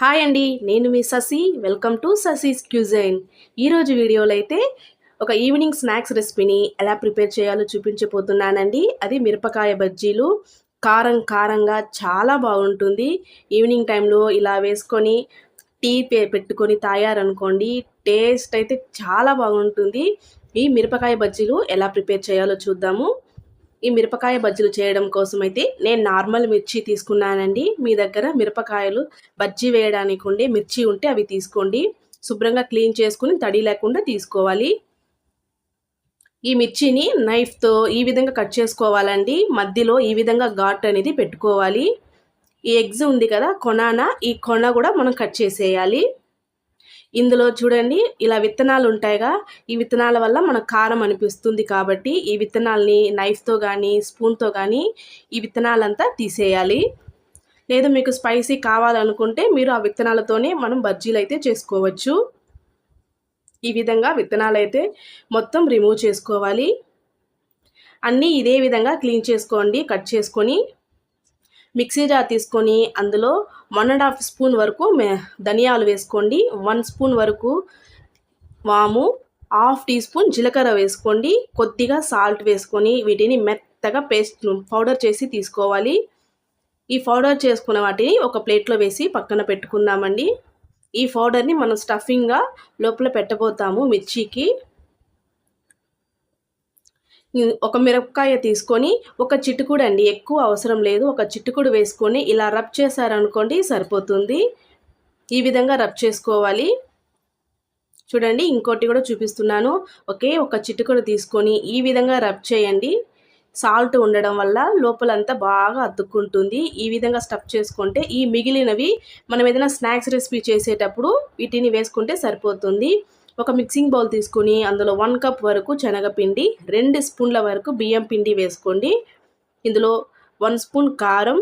Hi అండి నేను మీ Sasi. Welcome to Sasi's cuisine ఈరోజు వీడియోలో అయితే ఒక ఈవినింగ్ స్నాక్స్ రెసిపీని ఎలా ప్రిపేర్ చేయాలో చూపించబోతున్నానండి. అది మిరపకాయ బజ్జీలు. కారం కారంగా చాలా బాగుంటుంది. ఈవినింగ్ టైంలో ఇలా వేసుకొని టీ పెట్టుకొని తాగారనుకోండి టేస్ట్ అయితే చాలా బాగుంటుంది. ఈ మిరపకాయ బజ్జీలు ఎలా ప్రిపేర్ చేయాలో చూద్దాము. ఈ మిరపకాయ బజ్జీలు చేయడం కోసం అయితే నేను నార్మల్ మిర్చి తీసుకున్నానండి. మీ దగ్గర మిరపకాయలు బజ్జీ వేయడానికి ఉండే మిర్చి ఉంటే అవి తీసుకోండి. శుభ్రంగా క్లీన్ చేసుకుని తడి లేకుండా తీసుకోవాలి. ఈ మిర్చిని నైఫ్తో ఈ విధంగా కట్ చేసుకోవాలండి. మధ్యలో ఈ విధంగా ఘాట్ అనేది పెట్టుకోవాలి. ఈ ఎగ్స్ ఉంది కదా కొనాన? ఈ కొన కూడా మనం కట్ చేసేయాలి. ఇందులో చూడండి ఇలా విత్తనాలు ఉంటాయిగా. ఈ విత్తనాల వల్ల మనకు కారం అనిపిస్తుంది కాబట్టి ఈ విత్తనాల్ని నైఫ్తో కానీ స్పూన్తో కానీ ఈ విత్తనాలంతా తీసేయాలి. లేదు మీకు స్పైసీ కావాలనుకుంటే మీరు ఆ విత్తనాలతోనే మనం బజ్జీలు అయితే చేసుకోవచ్చు. ఈ విధంగా విత్తనాలు అయితే మొత్తం రిమూవ్ చేసుకోవాలి. అన్నీ ఇదే విధంగా క్లీన్ చేసుకోండి కట్ చేసుకొని మిక్సీ జార్ తీసుకొని అందులో వన్ అండ్ హాఫ్ స్పూన్ వరకు ధనియాలు వేసుకోండి. వన్ స్పూన్ వరకు వాము హాఫ్ టీ స్పూన్ జీలకర్ర వేసుకోండి. కొద్దిగా సాల్ట్ వేసుకొని వీటిని మెత్తగా పేస్ట్ పౌడర్ చేసి తీసుకోవాలి. ఈ పౌడర్ చేసుకున్న వాటిని ఒక ప్లేట్లో వేసి పక్కన పెట్టుకుందామండి. ఈ పౌడర్ని మనం స్టఫింగ్గా లోపల పెట్టబోతాము మిర్చికి. ఒక మిరపకాయ తీసుకొని ఒక చిట్టుకుడు అండి ఎక్కువ అవసరం లేదు. ఒక చిట్టుకుడు వేసుకొని ఇలా రబ్ చేశారనుకోండి సరిపోతుంది. ఈ విధంగా రబ్ చేసుకోవాలి. చూడండి ఇంకోటి కూడా చూపిస్తున్నాను. ఒకే ఒక చిటుకుడు తీసుకొని ఈ విధంగా రబ్ చేయండి. సాల్ట్ ఉండడం వల్ల లోపలంతా బాగా అతుక్కుంటుంది. ఈ విధంగా స్టఫ్ చేసుకుంటే ఈ మిగిలినవి మనం ఏదైనా స్నాక్స్ రెసిపీ చేసేటప్పుడు వీటిని వేసుకుంటే సరిపోతుంది. ఒక మిక్సింగ్ బౌల్ తీసుకొని అందులో వన్ కప్ వరకు శనగపిండి రెండు స్పూన్ల వరకు బియ్యం పిండి వేసుకోండి. ఇందులో వన్ స్పూన్ కారం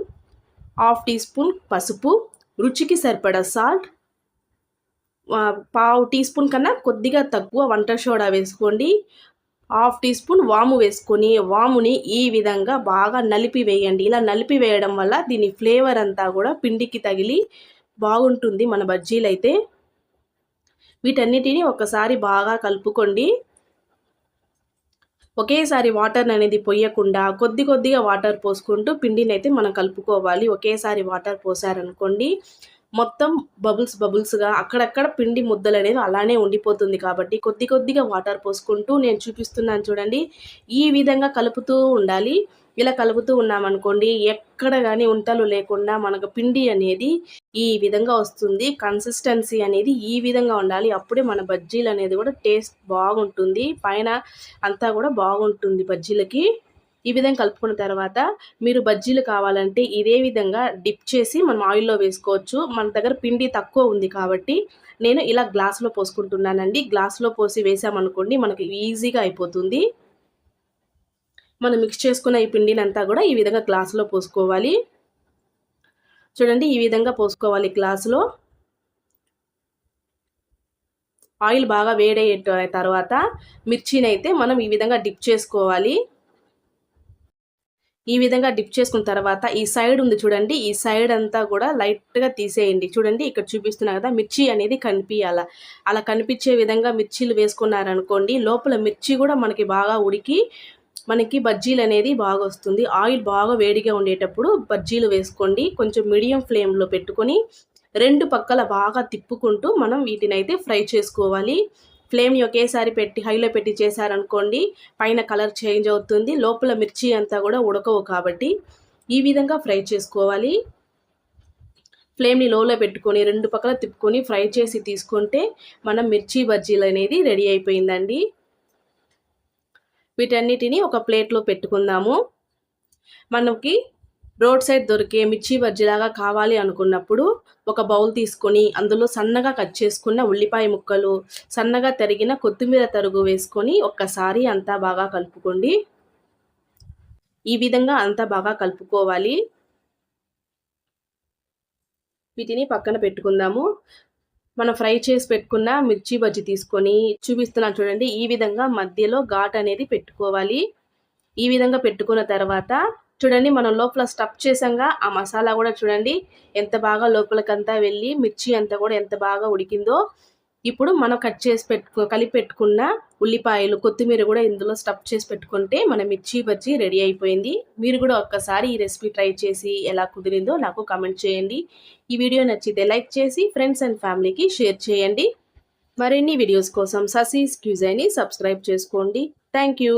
హాఫ్ టీ స్పూన్ పసుపు రుచికి సరిపడా సాల్ట్ పావు టీ స్పూన్ కన్నా కొద్దిగా తక్కువ వంట సోడా వేసుకోండి. హాఫ్ టీ స్పూన్ వాము వేసుకొని వాముని ఈ విధంగా బాగా నలిపి వేయండి. ఇలా నలిపి వేయడం వల్ల దీని ఫ్లేవర్ అంతా కూడా పిండికి తగిలి బాగుంటుంది మన బజ్జీలు అయితే వీటన్నిటిని ఒకసారి బాగా కలుపుకోండి. ఒకేసారి వాటర్ అనేది పొయ్యకుండా కొద్ది కొద్దిగా వాటర్ పోసుకుంటూ పిండిని అయితే మనం కలుపుకోవాలి. ఒకేసారి వాటర్ పోసారనుకోండి. మొత్తం బబుల్స్ బబుల్స్గా అక్కడక్కడ పిండి ముద్దలు అనేది అలానే ఉండిపోతుంది కాబట్టి కొద్ది కొద్దిగా వాటర్ పోసుకుంటూ నేను చూపిస్తున్నాను చూడండి. ఈ విధంగా కలుపుతూ ఉండాలి. ఇలా కలుపుతూ ఉన్నామనుకోండి ఎక్కడ కానీ ఉంటలు లేకుండా మనకు పిండి అనేది ఈ విధంగా వస్తుంది. కన్సిస్టెన్సీ అనేది ఈ విధంగా ఉండాలి. అప్పుడే మన బజ్జీలు అనేది కూడా టేస్ట్ బాగుంటుంది. పైన అంతా కూడా బాగుంటుంది బజ్జీలకి. ఈ విధంగా కలుపుకున్న తర్వాత మీరు బజ్జీలు కావాలంటే ఇదే విధంగా డిప్ చేసి మనం ఆయిల్లో వేసుకోవచ్చు. మన దగ్గర పిండి తక్కువ ఉంది కాబట్టి నేను ఇలా గ్లాస్లో పోసుకుంటున్నానండి. గ్లాస్లో పోసి వేసామనుకోండి మనకి ఈజీగా అయిపోతుంది. మనం మిక్స్ చేసుకున్న ఈ పిండిని అంతా కూడా ఈ విధంగా గ్లాసులో పోసుకోవాలి. చూడండి ఈ విధంగా పోసుకోవాలి గ్లాసులో. ఆయిల్ బాగా వేడయ్యే తర్వాత మిర్చిని అయితే మనం ఈ విధంగా డిప్ చేసుకోవాలి. ఈ విధంగా డిప్ చేసుకున్న తర్వాత ఈ సైడ్ ఉంది చూడండి ఈ సైడ్ అంతా కూడా లైట్గా తీసేయండి. చూడండి ఇక్కడ చూపిస్తున్నా కదా మిర్చి అనేది కనిపించాల అలా కనిపించే విధంగా మిర్చీలు వేసుకున్నారనుకోండి లోపల మిర్చి కూడా మనకి బాగా ఉడికి మనకి బజ్జీలు అనేది బాగా వస్తుంది. ఆయిల్ బాగా వేడిగా ఉండేటప్పుడు బజ్జీలు వేసుకోండి. కొంచెం మీడియం ఫ్లేమ్లో పెట్టుకొని రెండు పక్కల బాగా తిప్పుకుంటూ మనం వీటిని అయితే ఫ్రై చేసుకోవాలి. ఫ్లేమ్ని ఒకేసారి పెట్టి హైలో పెట్టి చేశారనుకోండి పైన కలర్ చేంజ్ అవుతుంది లోపల మిర్చి అంతా కూడా ఉడకవు కాబట్టి ఈ విధంగా ఫ్రై చేసుకోవాలి. ఫ్లేమ్ని లోలో పెట్టుకొని రెండు పక్కల తిప్పుకొని ఫ్రై చేసి తీసుకుంటే మనం మిర్చి బజ్జీలు అనేది రెడీ అయిపోయిందండి. వీటన్నిటిని ఒక ప్లేట్లో పెట్టుకుందాము. మనకి రోడ్ సైడ్ దొరికే మిర్చి బజ్జీలాగా కావాలి అనుకున్నప్పుడు ఒక బౌల్ తీసుకొని అందులో సన్నగా కట్ చేసుకున్న ఉల్లిపాయ ముక్కలు సన్నగా తరిగిన కొత్తిమీర తరుగు వేసుకొని ఒక్కసారి అంతా బాగా కలుపుకోండి. ఈ విధంగా అంతా బాగా కలుపుకోవాలి. వీటిని పక్కన పెట్టుకుందాము. మనం ఫ్రై చేసి పెట్టుకున్న మిర్చి బజ్జి తీసుకొని చూపిస్తున్నాను చూడండి ఈ విధంగా మధ్యలో ఘాట్ అనేది పెట్టుకోవాలి. ఈ విధంగా పెట్టుకున్న తర్వాత చూడండి మనం లోపల స్టఫ్ చేసాంగా ఆ మసాలా కూడా చూడండి ఎంత బాగా లోపలికంతా వెళ్ళి మిర్చి అంతా కూడా ఎంత బాగా ఉడికిందో ఇప్పుడు మనం కట్ చేసి పెట్టు కలిపి పెట్టుకున్న ఉల్లిపాయలు కొత్తిమీర కూడా ఇందులో స్టఫ్ చేసి పెట్టుకుంటే మన మిర్చి బజ్జీ రెడీ అయిపోయింది. మీరు కూడా ఒక్కసారి ఈ రెసిపీ ట్రై చేసి ఎలా కుదిరిందో నాకు కామెంట్ చేయండి. ఈ వీడియో నచ్చితే లైక్ చేసి ఫ్రెండ్స్ అండ్ ఫ్యామిలీకి షేర్ చేయండి. మరిన్ని వీడియోస్ కోసం ససీస్ క్యూజైని సబ్స్క్రైబ్ చేసుకోండి. Thank you